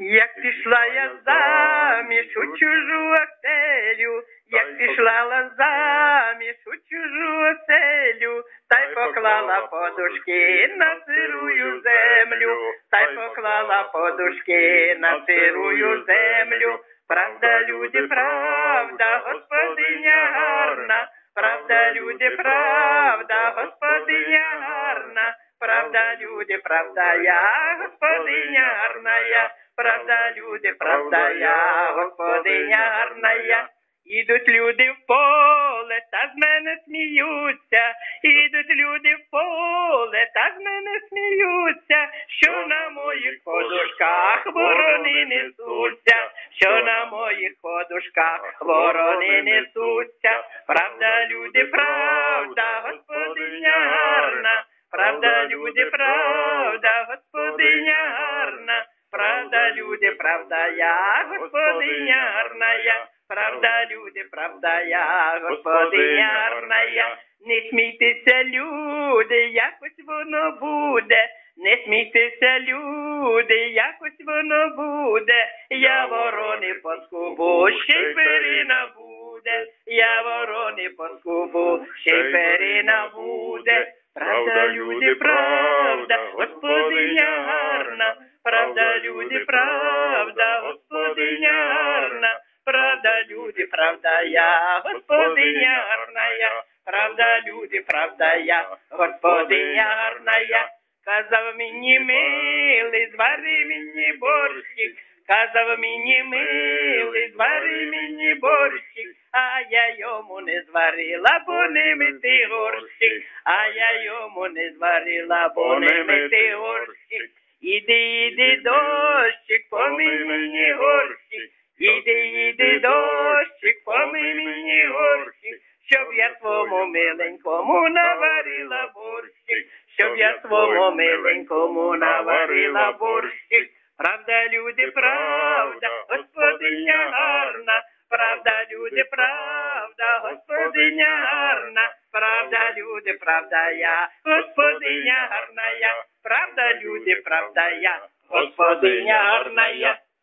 Як пішла я заміж у чужу оселю, як пішла ла заміж у чужу оселю, та й поклала подушки на сирую землю, та й поклала подушки на сирую землю. Правда, люди, правда, господиня гарна, правда, люди, правда, господиня гарна, правда, люди, правда, я, господиня гарна. Я, правда, люди, правда, я, господиня гарна я. Ідуть люди в поле, та з мене сміються, ідуть люди в поле, та з мене сміються, що на моїх подушках ворони несуться, що на моїх подушках ворони несуться. Правда, люди, правда, господиня гарна, правда, люди, правда, правда, я, господиня гарна. Правда, люди, правда, я, господиня гарна. Не смійтеся, люди, якось воно буде. Не смійтеся, люди, якось воно буде. Я ворони поскубу, ще й перина буде. Я ворони поскубу, ще й перина буде. Правда, люди, правда, Правда, люди, правда, господиня. Правда, люди, правда я, господиня правда, люди, правда я, господиня. Казав мені милий, звари мені борщик, казав мені милий, звари мені борщик, а я йому не зварила, бо не мити горщик, а я йому не зварила, бо не мити горщик. Іди, іди, дощик, помий мені горщик. Іди, іди, дощик, помий мені горщик, щоб я твому миленькому наварила борщик, щоб я твому миленькому наварила борщик. Правда, люди, правда, господиня гарна, правда, люди, правда, господиня гарна, правда, люди, правда я, господиня гарна. я, люди, правда я, господиня гарна я.